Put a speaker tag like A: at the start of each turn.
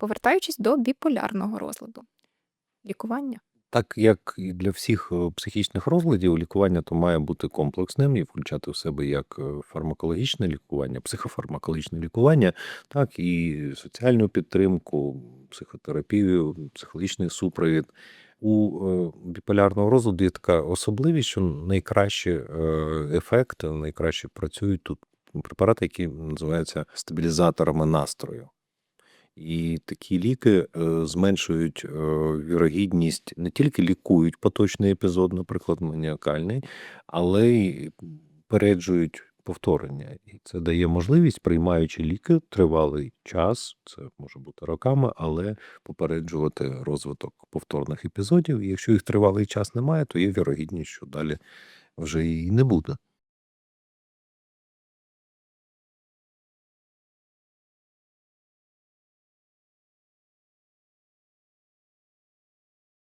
A: Повертаючись до біполярного розладу. Лікування.
B: Так як і для всіх е, психічних розладів, лікування то має бути комплексним і включати в себе як е, фармакологічне лікування, психофармакологічне лікування, так і соціальну підтримку, психотерапію, психологічний супровід. У е, біполярного розладу є така особливість, що найкраще е, ефект, найкраще працюють тут препарати, які називаються стабілізаторами настрою. І такі ліки е, зменшують е, вірогідність, не тільки лікують поточний епізод, наприклад, маніакальний, але й переджують повторення. І це дає можливість, приймаючи ліки тривалий час, це може бути роками, але попереджувати розвиток повторних епізодів. І якщо їх тривалий час немає, то є вірогідність, що далі вже і не буде.